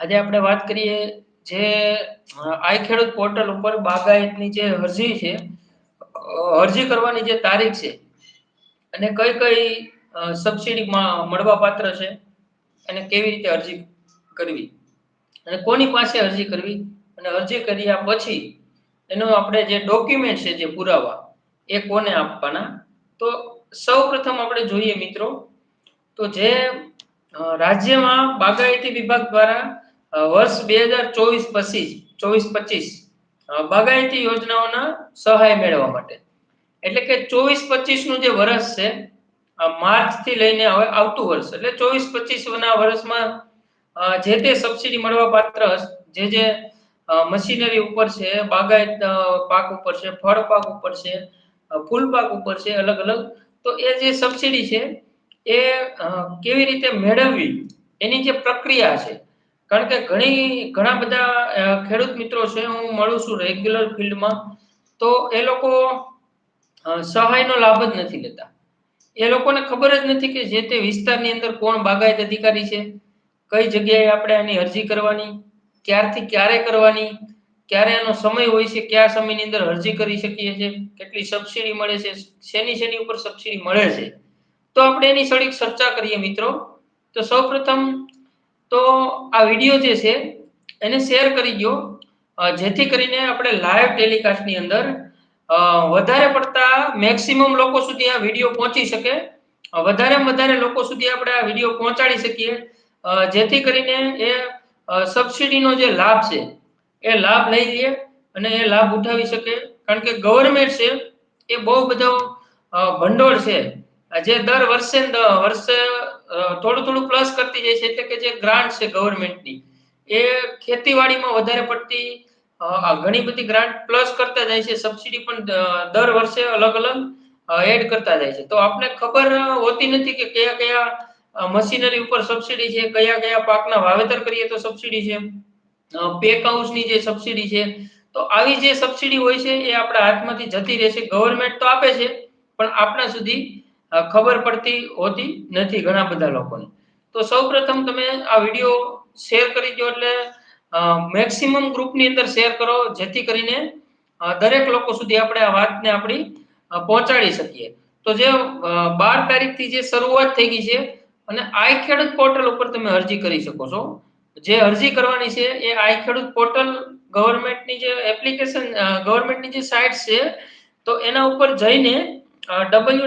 આજે આપણે વાત કરીએ જે આઈ ખેડૂત પોર્ટલ ઉપર બાગાયતની જે અરજી છે અરજી કરવાની જે તારીખ છે, અને કઈ કઈ સબસિડી મળવા પાત્ર છે, અને કેવી રીતે અરજી કરવી, અને કોની પાસે અરજી કરવી, અને અરજી કર્યા પછી એનો આપણે જે ડોક્યુમેન્ટ છે જે પુરાવા, એ કોને આપવાના, તો સૌ પ્રથમ આપણે જોઈએ મિત્રો, તો જે રાજ્યમાં બાગાયતી વિભાગ દ્વારા વર્ષ બે હજાર ચોવીસ પચીસ ચોવીસ પચીસ બાગાયતી યોજનાઓના સહાય મેળવવા માટે. એટલે કે ચોવીસ પચીસનું જે વર્ષ છે માર્ચથી લઈને હવે આવતું વર્ષ, એટલે ચોવીસ પચીસ ના વર્ષમાં જે તે સબસિડી મળવા પાત્ર જે જે મશીનરી ઉપર છે, બાગાયત પાક ઉપર છે, ફળ પાક ઉપર છે ફૂલ પાક ઉપર છે, અલગ અલગ, તો એ જે સબસિડી છે, એ કેવી રીતે મેળવવી, એની જે પ્રક્રિયા છે કારણ કે ઘણી, ઘણા બધા ખેડૂત મિત્રો છે, હું મળું છું રેગ્યુલર ફિલ્ડમાં તો એ લોકો સહાયનો લાભ જ નથી લેતા. એ લોકોને ખબર જ નથી કે જે તે વિસ્તારની અંદર કોણ બાગાયત અધિકારી છે, કઈ જગ્યાએ આપણે આની અરજી કરવાની, ક્યારથી ક્યારે કરવાની, ક્યારે એનો સમય હોય છે, કયા સમયની અંદર અરજી કરી શકીએ છીએ, કેટલી સબસિડી મળે છે, શેની શેની ઉપર સબસિડી મળે છે. તો આપણે એની થોડીક ચર્ચા કરીએ મિત્રો. તો સૌપ્રથમ તો આ વીડિયો જે છે, એને શેર કરી દો જેથી કરીને આપણે લાઈવ ટેલિકાસ્ટની અંદર વધારે પડતા મેક્સિમમ લોકો સુધી આ વીડિયો પહોંચી શકે. વધારે વધારે લોકો સુધી આપણે આ વીડિયો પહોંચાડી શકીએ. જેથી કરીને એ સબસિડીનો જે લાભ છે, એ લાભ લઈ લે અને એ લાભ ઉઠાવી શકે. કારણ કે ગવર્મેન્ટ છે, એ બહુ બધો ભંડોળ છે. જે દર વર્ષે વર્ષે થોડું થોડું પ્લસ કરતી જાય છે એટલે કે જે ગ્રાન્ટ છે ગવર્મેન્ટની એ ખેતીવાડીમાં વધારે પડતી ઘણી બધી ગ્રાન્ટ પ્લસ કરતા જાય છે સબસિડી પણ દર વર્ષે અલગ અલગ એડ કરતા જાય છે. તો આપણે ખબર હોતી નથી કે કયા કયા મશીનરી ઉપર સબસિડી છે, કયા કયા પાકના વાવેતર કરીએ તો સબસિડી છે પેક હાઉસની જે સબસિડી છે, તો આવી જે સબસિડી હોય છે એ આપણા હાથમાંથી જતી રહેશે. ગવર્મેન્ટ તો આપે છે, પણ આપણા સુધી ખબર પડતી હોતી નથી ઘણા બધા લોકોને. તો સૌપ્રથમ તમે આ વીડિયો શેર કરી દો એટલે મેક્સિમમ ગ્રુપની અંદર શેર કરો, જેથી કરીને દરેક લોકો સુધી આપણે આ વાતને આપણી પહોંચાડી શકીએ. તો જે બાર તારીખથી જે શરૂઆત થઈ ગઈ છે, અને આઈ ખેડૂત પોર્ટલ ઉપર તમે અરજી કરી શકો છો. જે અરજી કરવાની છે, એ આઈ ખેડૂત પોર્ટલ ગવર્મેન્ટની જે એપ્લિકેશન ગવર્મેન્ટની જે સાઇટ છે, તો એના ઉપર જઈને W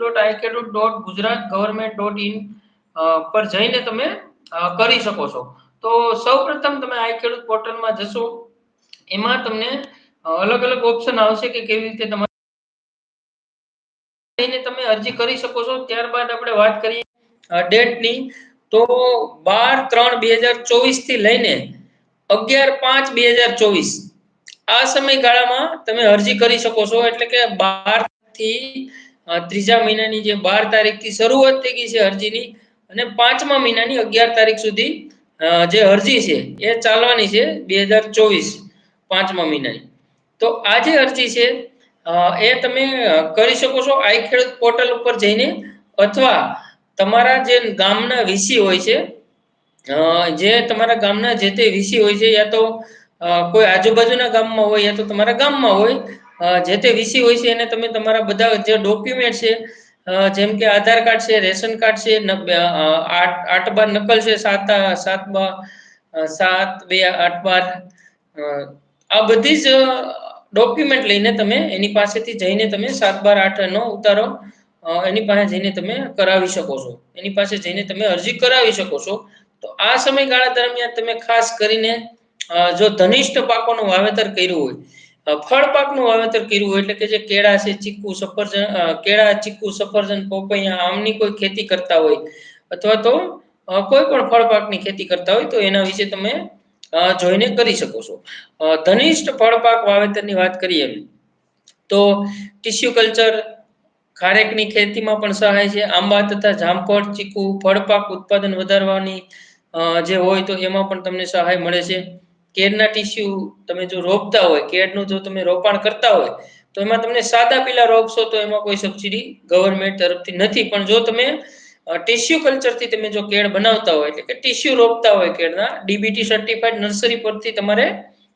dot I dot Gujarat government dot પર જઈને તમે કરી શકો છો. તો સૌપ્રથમ તમે આઈ ખેડૂત પોર્ટલમાં જશો. એમાં તમને અલગ અલગ ઓપ્શન આવશે કે કેવી રીતે તમારે તમે અરજી કરી શકો છો. ત્યારબાદ આપણે વાત કરીએ ડેટની તો બાર ત્રણ બે હજાર ચોવીસથી લઈને અગિયાર પાંચ બે હજાર ચોવીસ આ સમયગાળામાં તમે અરજી કરી શકો છો. એટલે કે બાર થી ત્રીજા મહિનાની જે બાર તારીખથી શરૂઆત થઈ ગઈ છે અરજીની અને પાંચમા મહિનાની અગિયાર તારીખ સુધી જે અરજી છે એ ચાલવાની છે બે હજાર ચોવીસ પાંચમા મહિનાની. તો આ જે અરજી છે એ તમે કરી શકો છો આઈ ખેડૂત પોર્ટલ ઉપર જઈને અથવા તમારા જે ગામના વીસી હોય છે જે તમારા ગામના જે તે વીસી હોય છે, યા તો કોઈ આજુબાજુના ગામમાં હોય, યા તો તમારા ગામમાં હોય જે તે વીસી હોય છે એને તમે તમારા બધા જે ડોક્યુમેન્ટ છે જેમ કે આધાર કાર્ડ છે, રેશન કાર્ડ છે આઠ બાર નકલ છે, સાત સાત બાર સાત, બે, આઠ બાર આ બધી જ ડોક્યુમેન્ટ લઈને તમે એની પાસેથી જઈને તમે સાત બાર આઠ નો ઉતારો એની પાસે જઈને તમે કરાવી શકો છો. એની પાસે જઈને તમે અરજી કરાવી શકો છો. તો આ સમયગાળા દરમિયાન તમે ખાસ કરીને જો ધનિષ્ઠ પાકોનું વાવેતર કર્યું હોય ફળ પાકનું વાવેતર કર્યું એટલે કે જે કેળા છે, ચીકુ સફરજન કેળા, ચીકુ સફરજન, પોપૈયા, આમની કોઈ ખેતી કરતા હોય અથવા તો કોઈ પણ ફળ પાકની ખેતી કરતા હોય તો એના વિશે તમે જોઈને કરી શકો છો. ધનિષ્ઠ ફળ પાક વાવેતરની વાત કરીએ, તો ટિશ્યુ કલ્ચર ખારેકની ખેતીમાં પણ સહાય છે. આંબા તથા જામફળ, ચીકુ, ફળપાક ઉત્પાદન વધારવાની જે હોય તો એમાં પણ તમને સહાય મળે છે. કેળના ટીસ્યુ તમે જો રોપતા હોય, કેળનું જો તમે રોપાણ કરતા હોય, તો એમાં તમને સાદા પીલા રોપશો તો એમાં કોઈ સબસિડી ગવર્મેન્ટ તરફથી નથી. પણ જો તમે ટીસ્યુ કલ્ચરથી તમે જો કેળ બનાવતા હોય, એટલે કે ટીસ્યુ રોપતા હોય કેળના ડીબીટી સર્ટિફાઈડ નર્સરી પરથી તમારે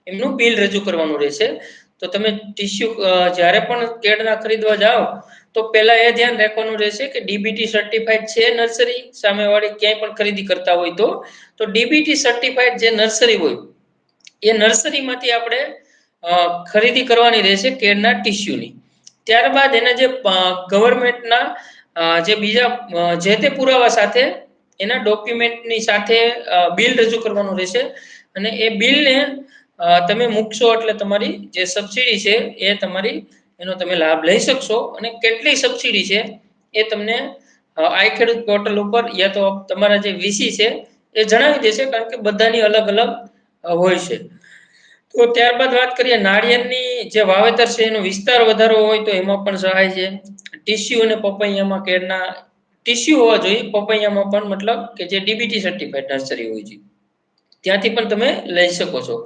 એમનું બિલ રજૂ કરવાનું રહેશે. તો તમે ટીસ્યુ જ્યારે પણ કેળના ખરીદવા જાઓ, તો પહેલા એ ધ્યાન રાખવાનું રહેશે કે ડીબીટી સર્ટિફાઈડ છે નર્સરી સામેવાળી ક્યાંય પણ ખરીદી કરતા હોય તો તો ડીબીટી સર્ટિફાઈડ જે નર્સરી હોય એ નર્સરીમાંથી આપણે ખરીદી કરવાની રહેશે કેળના ટીસ્યુની. ત્યારબાદ એના જે ગવર્મેન્ટના જે બીજા જે તે પુરાવા સાથે એના ડોક્યુમેન્ટની સાથે બિલ રજૂ કરવાનું રહેશે. અને એ બિલને તમે મૂકશો એટલે તમારી જે સબસિડી છે એ તમારી, એનો તમે લાભ લઈ શકશો. અને કેટલી સબસિડી છે એ તમને આઈ ખેડૂત પોર્ટલ ઉપર યા તો તમારા જે વીસી છે એ જણાવી દેશે કારણ કે બધાની અલગ અલગ હોય છે. તો ત્યારબાદ વાત કરીએ નાળિયેરની જે વાવેતર છે, એનો વિસ્તાર વધારો હોય તો એમાં પણ સહાય છે. ટીસ્યુ અને પપૈયામાં કેળના, ટીસ્યુ હોવા જોઈએ, પપૈયામાં પણ મતલબ કે જે ડીબીટી સર્ટિફાઈડ નર્સરી હોય છે. ત્યાંથી પણ તમે લઈ શકો છો.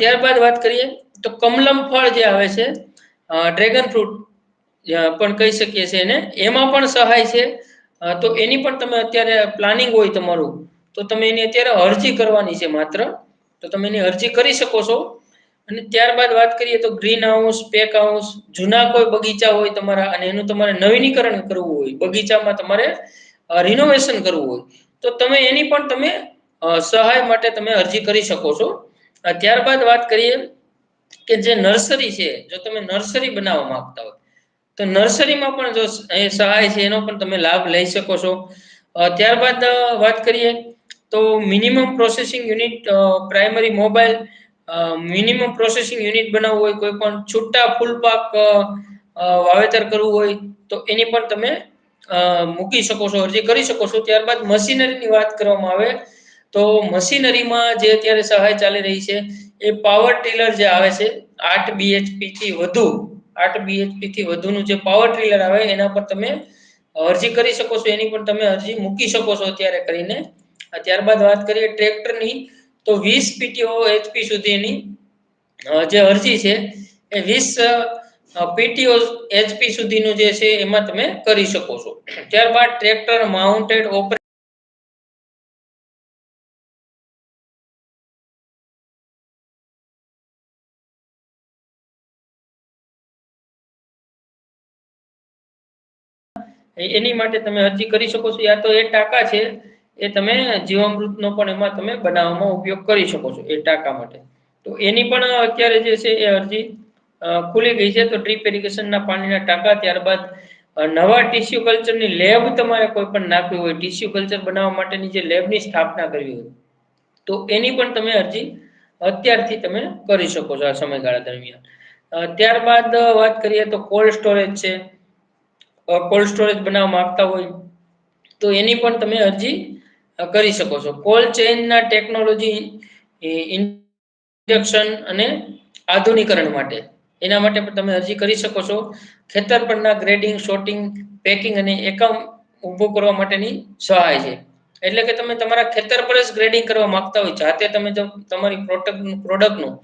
ત્યારબાદ વાત કરીએ તો કમલમ ફળ જે આવે છે ડ્રેગન ફ્રૂટ પણ કહી શકીએ છીએ એને. એમાં પણ સહાય છે. તો એની પણ તમે અત્યારે પ્લાનિંગ હોય તમારું, તો તમે એની અત્યારે અરજી કરવાની છે માત્ર. તો તમે એની અરજી કરી શકો છો. અને ત્યારબાદ વાત કરીએ તો ગ્રીન હાઉસ પેક હાઉસ જૂના કોઈ બગીચા હોય તમારા અને એનું તમારે નવીનીકરણ કરવું હોય, બગીચામાં તમારે રિનોવેશન કરવું હોય, તો તમે એની પણ તમે સહાય માટે તમે અરજી કરી શકો છો. ત્યારબાદ વાત કરીએ કે જે નર્સરી છે, જો તમે નર્સરી બનાવવા માંગતા હોય, તો નર્સરીમાં પણ જો સહાય છે, એનો પણ તમે લાભ લઈ શકો છો. ત્યારબાદ વાત કરીએ તો minimum processing unit primary mobile minimum processing unit બનાવવું હોય, કોઈ પણ છૂટા ફૂલ પાક વાવેતર કરવું હોય, તો એની પણ તમે મૂકી શકો છો, અરજી કરી શકો છો. ત્યારબાદ મશીનરીની વાત કરવામાં આવે, તો મશીનરીમાં જે અત્યારે સહાય ચાલી રહી છે, એ પાવર ટીલર જે આવે છે, આઠ બીએચપી થી વધુ, આઠ બીએચપી થી વધુનું જે પાવર ટીલર આવે, એના પર તમે અરજી કરી શકો છો. એની પણ તમે અરજી મૂકી શકો છો અત્યારે કરીને. ત્યારબાદ વાત કરીએ ટ્રેક્ટરની, તો વીસ પીટીઓ એચપી સુધીની જે અરજી છે, એ વીસ પીટીઓ એચપી સુધીનું જે છે એમાં તમે કરી શકો છો. ત્યારબાદ ટ્રેક્ટર માઉન્ટેડ ઓપરે એની માટે તમે અરજી કરી શકો છો. યા તો એ ટાંકા છે એ તમે જીવામૃતનો પણ એમાં તમે બનાવવામાં ઉપયોગ કરી શકો છો એ ટાંકા માટે. તો એની પણ અત્યારે જે છે એ અરજી ખુલી ગઈ છે. તો ડ્રીપ ઇરિગેશનના પાણીના ટાંકા ત્યારબાદ નવા ટીસ્યુ કલ્ચરની લેબ તમારે કોઈ પણ નાખવી હોય ટીસ્યુ કલ્ચર બનાવવા માટેની જે લેબની સ્થાપના કરવી હોય, તો એની પણ તમે અરજી અત્યારથી તમે કરી શકો છો આ સમયગાળા દરમિયાન. ત્યારબાદ વાત કરીએ તો કોલ્ડ સ્ટોરેજ છે. કોલ્ડ સ્ટોરેજ બનાવવા માંગતા હોય, તો એની પણ તમે અરજી કરી શકો છો. કોલ્ડ ચેઇનના ટેકનોલોજી ઇન્ડક્શન અને આધુનિકરણ માટે. એના માટે પણ તમે અરજી કરી શકો છો. ખેતર પરના ગ્રેડિંગ શોટિંગ પેકિંગ અને એકમ ઊભું કરવા માટેની સહાય છે. એટલે કે તમે તમારા ખેતર પર જ ગ્રેડિંગ કરવા માંગતા હોય, જાતે તમે જો તમારી પ્રોડક્ટ પ્રોડક્ટનું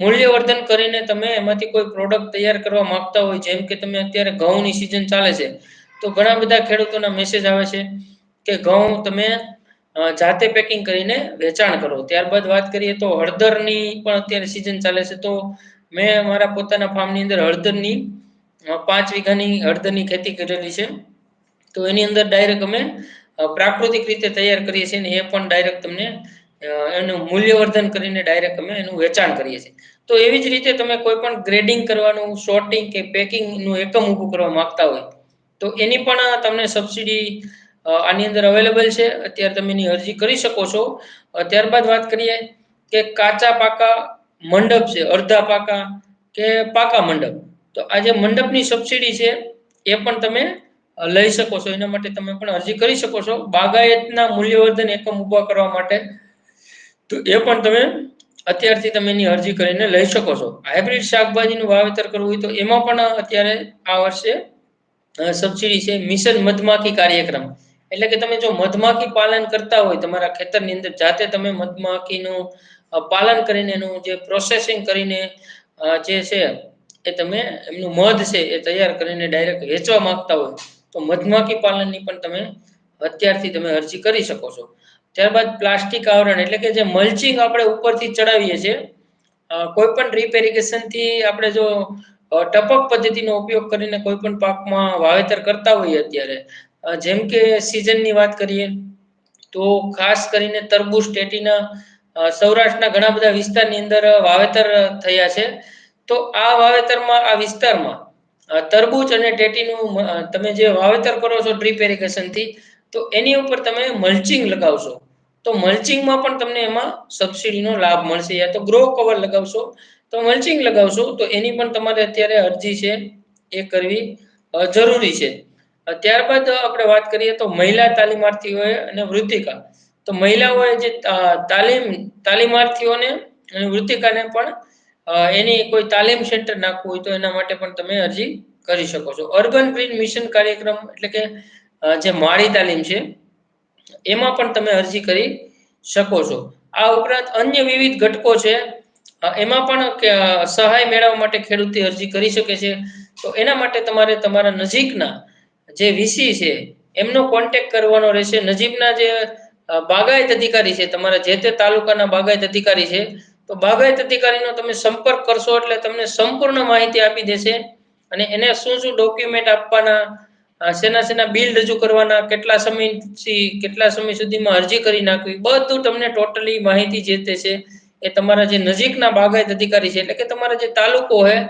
મૂલ્યવર્ધન કરીને તમે એમાંથી કોઈ પ્રોડક્ટ તૈયાર કરવા માંગતા હોય, જેમ કે તમે અત્યારે ઘઉંની સિઝન ચાલે છે, તો ઘણા બધા ખેડૂતોના મેસેજ આવે છે કે ઘઉં તમે જાતે પેકિંગ કરીને વેચાણ કરો. ત્યારબાદ વાત કરીએ તો હળદરની પણ અત્યારે સિઝન ચાલે છે. તો મેં મારા પોતાના ફાર્મની અંદર હળદરની પાંચ વીઘાની હળદરની ખેતી કરેલી છે. તો એની અંદર ડાયરેક્ટ અમે પ્રાકૃતિક રીતે તૈયાર કરીએ છીએ અને એ પણ ડાયરેક્ટ તમને એનું મૂલ્યવર્ધન કરીને ડાયરેક્ટ અમે એનું વેચાણ કરીએ છીએ. તો એવી જ રીતે તમે કોઈ પણ ગ્રેડિંગ કરવાનું શોર્ટિંગ કે પેકિંગનું એકમ ઊભું કરવા માંગતા હોય, તો એની પણ તમને સબસિડી આની અંદર અવેલેબલ છે. અત્યારે તમે એની અરજી કરી શકો છો. ત્યારબાદ વાત કરીએ કે કાચા પાકા મંડપ છે, અડધા પાકા કે પાકા મંડપ. તો આ જે મંડપની સબસિડી છે, એ પણ તમે લઈ શકો છો. એના માટે તમે પણ અરજી કરી શકો છો. બાગાયતના મૂલ્યવર્ધન એકમ ઊભા કરવા માટે તો એ પણ તમે અત્યારથી તમે એની અરજી કરીને લઈ શકો છો. હાઇબ્રિડ શાકભાજીનું વાવેતર કરવું હોય તો એમાં પણ અત્યારે આ વર્ષે સબસિડી છે. મિશન મધમાખી કાર્યક્રમ. એટલે કે તમે જો મધમાખી પાલન કરતા હોય તમારા ખેતરની અંદર, જાતે તમે મધમાખીનું પાલન કરીને એનું જે પ્રોસેસિંગ કરીને જે છે એ તમે એમનું મધ છે એ તૈયાર કરીને ડાયરેક્ટ વેચવા માંગતા હોય, તો મધમાખી પાલનની પણ તમે અત્યારથી તમે અરજી કરી શકો છો. ત્યારબાદ પ્લાસ્ટિક આવરણ એટલે કે જે મલ્ચિંગ આપણે ઉપરથી ચડાવીએ છીએ કોઈ પણ ડ્રીપ એરિગેશનથી આપણે જો ટપક પદ્ધતિનો ઉપયોગ કરીને કોઈ પણ પાકમાં વાવેતર કરતા હોઈએ અત્યારે જેમ કે સિઝનની વાત કરીએ, તો ખાસ કરીને તરબૂચ, ટેટીના સૌરાષ્ટ્રના ઘણા બધા વિસ્તારની અંદર વાવેતર થયા છે. તો આ વાવેતરમાં, આ વિસ્તારમાં તરબૂચ અને ટેટીનું તમે જે વાવેતર કરો છો ડ્રીપ એરિગેશનથી તો એની ઉપર તમે મલ્ચિંગ લગાવશો. તો મલ્ચિંગમાં પણ તમને એમાં સબસિડીનો લાભ મળશે યા તો ગ્રો કવર લગાવશો. તો મલ્ચિંગ લગાવશો, તો એની પણ તમારે અત્યારે અરજી છે, એ કરવી જરૂરી છે. ત્યારબાદ આપણે વાત કરીએ તો મહિલા તાલીમાર્થીઓએ અને વૃત્તિકા તો મહિલાઓએ જે તાલીમ, તાલીમાર્થીઓને અને વૃત્તિકાને પણ એની કોઈ તાલીમ સેન્ટર નાખવું હોય તો એના માટે પણ તમે અરજી કરી શકો છો. અર્બન ગ્રીન મિશન કાર્યક્રમ એટલે કે જે માળી તાલીમ છે, એમાં પણ તમે અરજી કરી શકો છો. આ ઉપરાંત અન્ય વિવિધ ઘટકો છે. એમાં પણ સહાય મેળવવા માટે ખેડૂતે અરજી કરી શકે છે. તો એના માટે તમારે તમારા નજીકના જે વીસી છે, એમનો કોન્ટેક કરવાનો રહેશે. નજીકના જે બાગાયત અધિકારી છે, તમારા જે તે તાલુકાના બાગાયત અધિકારી છે, તો બાગાયત અધિકારીનો તમે સંપર્ક કરશો એટલે તમને સંપૂર્ણ માહિતી આપી દેશે અને એને શું શું ડોક્યુમેન્ટ આપવાના સેના શેના બિલ રજૂ કરવાના, કેટલા સમયથી કેટલા સમય સુધીમાં અરજી કરી નાખવી, બધું તમને ટોટલી માહિતી જે તે છે, એ તમારા જે નજીકના બાગાયત અધિકારી છે, એટલે કે તમારા જે તાલુકો હોય,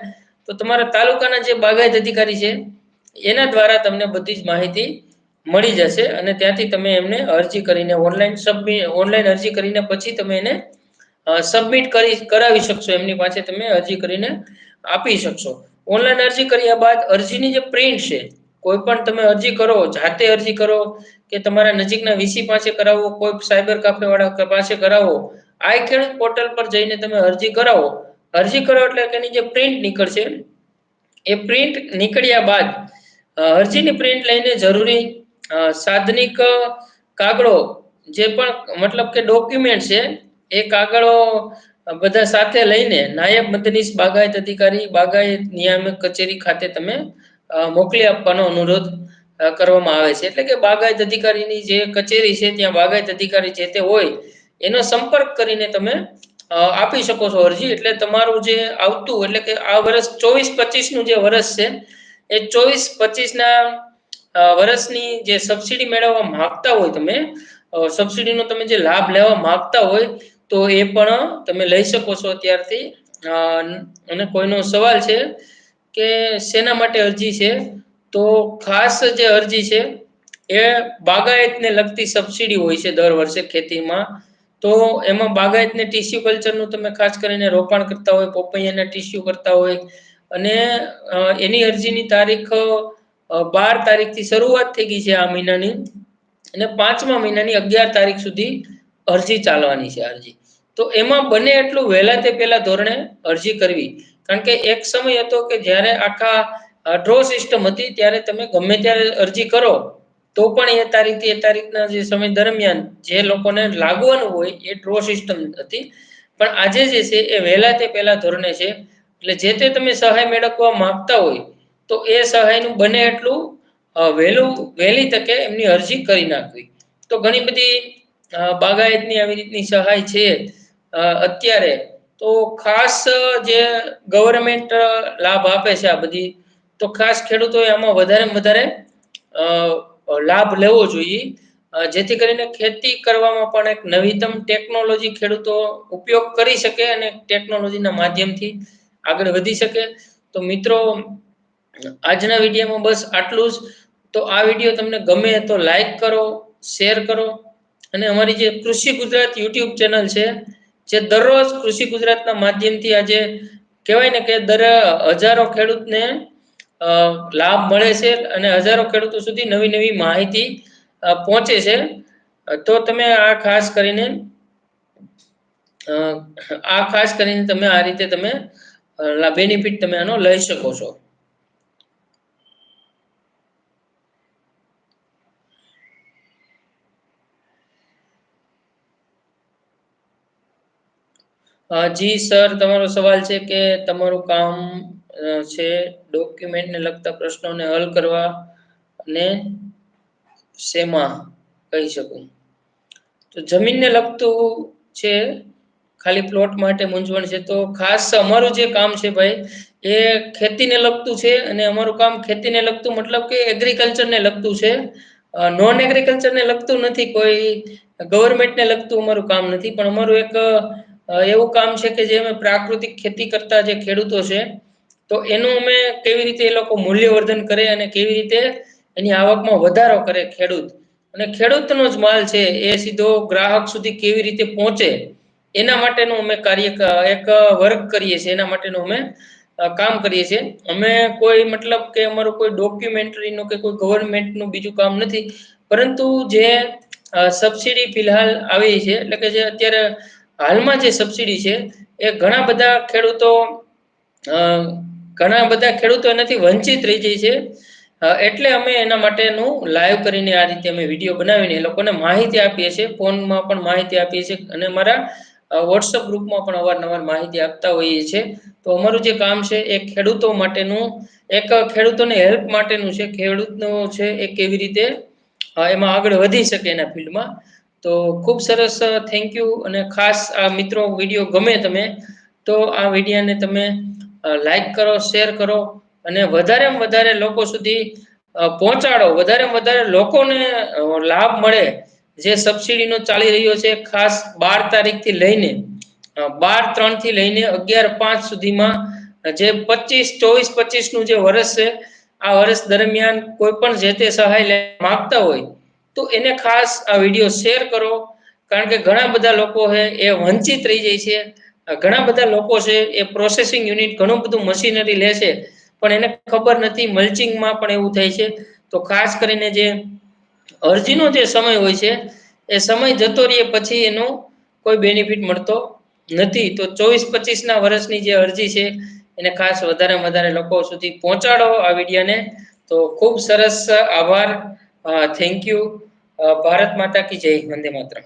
તો તમારા તાલુકાના જે બાગાયત અધિકારી છે એના દ્વારા તમને બધી જ માહિતી મળી જશે અને ત્યાંથી તમે એમને અરજી કરીને ઓનલાઈન સબમિટ ઓનલાઈન અરજી કરીને પછી તમે એને સબમિટ કરી, કરાવી શકશો, એમની પાસે તમે અરજી કરીને આપી શકશો. ઓનલાઈન અરજી કર્યા બાદ અરજીની જે પ્રિન્ટ છે, કોઈ પણ તમે અરજી કરો, જાતે અરજી કરો, કે તમારા નજીકના વીસી પાસે કરાવો, કોઈ સાયબર કાફે પાસે કરાવો, આઈ ખેડૂત પોર્ટલ પર જઈને તમે અરજી કરાવો. અરજી કરો એટલે એની જે પ્રિન્ટ નીકળશે, એ પ્રિન્ટ નીકળ્યા બાદ અરજીની પ્રિન્ટ લઈને જરૂરી સાધનિક કાગળો જે પણ મતલબ કે ડોક્યુમેન્ટ છે, એ કાગળો બધા સાથે લઈને નાયબ મદનીશ બાગાયત અધિકારી, બાગાયત નિયામક કચેરી ખાતે તમે મોકલી આપવાનો અનુરોધ કરવામાં આવે છે. એટલે કે બાગાયત અધિકારીની જે કચેરી છે, ત્યાં બાગાયત અધિકારી જે તે હોય, એનો સંપર્ક કરીને તમે આપી શકો છો અરજી. એટલે તમારું જે આવતું, એટલે કે આ વર્ષ ચોવીસ પચીસનું જે વર્ષ છે એ ચોવીસ, પચીસના વર્ષની જે સબસિડી મેળવવા માંગતા હોય તમે સબસિડીનો તમે જે લાભ લેવા માંગતા હોય, તો એ પણ તમે લઈ શકો છો અત્યારથી. અને કોઈનો સવાલ છે કે શેના માટે અરજી છે, તો ખાસ જે અરજી છે, એ બાગાયતને લગતી સબસિડી હોય છે દર વર્ષે ખેતીમાં. તો એમાં બાગાયતને ટીસ્યુ કલ્ચરનું તમે ખાસ કરીને રોપાણ કરતા હોય, પોપૈયાના ટીસ્યુ કરતા હોય અને એની અરજીની તારીખ બાર તારીખથી શરૂઆત થઈ ગઈ છે આ મહિનાની. અને પાંચમા મહિનાની અગિયાર તારીખ સુધી અરજી ચાલવાની છે અરજી. તો એમાં બને એટલું વહેલા તે પહેલા ધોરણે અરજી કરવી. કારણ કે એક સમય હતો કે જ્યારે આખા ડ્રો સિસ્ટમ હતી ત્યારે તમે ગમે ત્યારે અરજી કરો, તો પણ એ તારીખથી એ તારીખના જે સમય દરમિયાન જે લોકોને લાગવાનું હોય એ ડ્રો સિસ્ટમ હતી. પણ આજે જે છે એ વહેલા તે પહેલા ધોરણે છે. એટલે જે તે તમે સહાય મેળવવા માંગતા હોય, તો એ સહાયનું બને એટલું વહેલું, વહેલી તકે એમની અરજી કરી નાખવી. તો ઘણી બધી બાગાયતની આવી રીતની સહાય છે. અત્યારે તો ખાસ જે ગવર્મેન્ટ લાભ આપે છે આ બધી, તો ખાસ ખેડૂતોએ આમાં વધારે વધારે લાભ લેવો જોઈએ. જેથી કરીને ખેતી કરવામાં પણ એક નવીનતમ ટેકનોલોજી ખેડૂતો ઉપયોગ કરી શકે અને ટેકનોલોજીના માધ્યમથી આગળ વધી શકે. તો મિત્રો, આજના વિડીયોમાં બસ આટલું જ. તો આ વીડિયો તમને ગમે તો લાઈક કરો, શેર કરો. અને અમારી જે કૃષિ ગુજરાત યુટ્યુબ ચેનલ છે, જે દરરોજ કૃષિ ગુજરાતના માધ્યમથી આજે કહેવાય ને કે દર હજારો ખેડૂતને લાભ મળે છે અને હજારો ખેડૂતો સુધી નવી નવી માહિતી પહોંચે છે. તો તમે આ ખાસ કરીને આ ખાસ કરીને તમે આ રીતે તમે બેનિફિટ તમે આનો લઈ શકો છો. જી સર, તમારો સવાલ છે કે તમારું કામ છે છે ડોક્યુમેન્ટને લગતા પ્રશ્નોને હલ કરવા અને શેમાં કહી શકું? તો જમીનને લગતું છે ખાલી પ્લોટ માટે મૂંઝવણ છે. તો ખાસ અમારું જે કામ છે ભાઈ, એ ખેતીને લગતું છે અને અમારું કામ ખેતીને લગતું મતલબ કે એગ્રીકલ્ચરને લગતું છે. નોન એગ્રીકલ્ચરને લગતું નથી, કોઈ ગવર્મેન્ટને લગતું અમારું કામ નથી. પણ અમારું એક એવું કામ છે કે જે અમે પ્રાકૃતિક ખેતી કરતા જે ખેડૂતો છે, તો એનું અમે કેવી રીતે એ લોકો મૂલ્યવર્ધન કરે અને કેવી રીતે એની આવકમાં વધારો કરે ખેડૂત. અને ખેડૂતનો જ માલ છે એ સીધો ગ્રાહક સુધી કેવી રીતે પહોંચે એના માટેનું અમે કાર્ય એક વર્ક કરીએ છીએ. એના માટેનું અમે કામ કરીએ છીએ. અમે કોઈ મતલબ કે અમારું કોઈ ડોક્યુમેન્ટરીનું કે કોઈ ગવર્મેન્ટનું બીજું કામ નથી. પરંતુ જે સબસિડી ફિલહાલ આવી છે, એટલે કે જે અત્યારે હાલમાં જે સબસિડી છે, એ ઘણા બધા ખેડૂતો ઘણા બધા ખેડૂતો એનાથી વંચિત રહી જાય છે. એટલે અમે એના માટેનું લાઈવ કરીને આ રીતે અમે વીડિયો બનાવીને એ લોકોને માહિતી આપીએ છીએ. ફોનમાં પણ માહિતી આપીએ છીએ. અને મારા વોટ્સઅપ ગ્રુપમાં પણ અવારનવાર માહિતી આપતા હોઈએ છીએ તો અમારું જે કામ છે એ ખેડૂતો માટેનું, એક ખેડૂતોને હેલ્પ માટેનું છે. ખેડૂતનો છે એ કેવી રીતે એમાં આગળ વધી શકે એના ફિલ્ડમાં. તો ખૂબ સરસ થેન્ક યુ અને ખાસ આ મિત્રો વીડિયો ગમે તમે, તો આ વિડીયાને તમે લાઈક કરો શેર કરો અને વધારેમાં વધારે લોકો સુધી પહોંચાડો. વધારેમાં વધારે લોકોને લાભ મળે જે સબસિડીનો ચાલી રહ્યો છે, ખાસ બાર તારીખથી લઈને બાર ત્રણથી લઈને અગિયાર પાંચ સુધીમાં જે પચીસ, ચોવીસ, પચીસનું જે વર્ષ છે, આ વર્ષ દરમિયાન કોઈ પણ જે તે સહાય લેવા માગતા હોય, તો એને ખાસ આ વીડિયો શેર કરો. કારણ કે ઘણા બધા લોકો છે, એ વંચિત રહી જાય છે. ઘણા બધા લોકો છે, એ પ્રોસેસિંગ યુનિટ ઘણું બધું મશીનરી લે છે, પણ એને ખબર નથી મલ્ચિંગમાં પણ એવું થાય છે. તો ખાસ કરીને જે અરજીનો જે સમય હોય છે, એ સમય જતો રહીએ પછી એનો કોઈ બેનિફિટ મળતો નથી. તો ચોવીસ પચીસના વર્ષની જે અરજી છે, એને ખાસ વધારે વધારે લોકો સુધી પહોંચાડો આ વિડીયોને. તો ખૂબ સરસ આભાર. થેન્ક યુ ભારત માતા કી જય. વંદે માતરમ.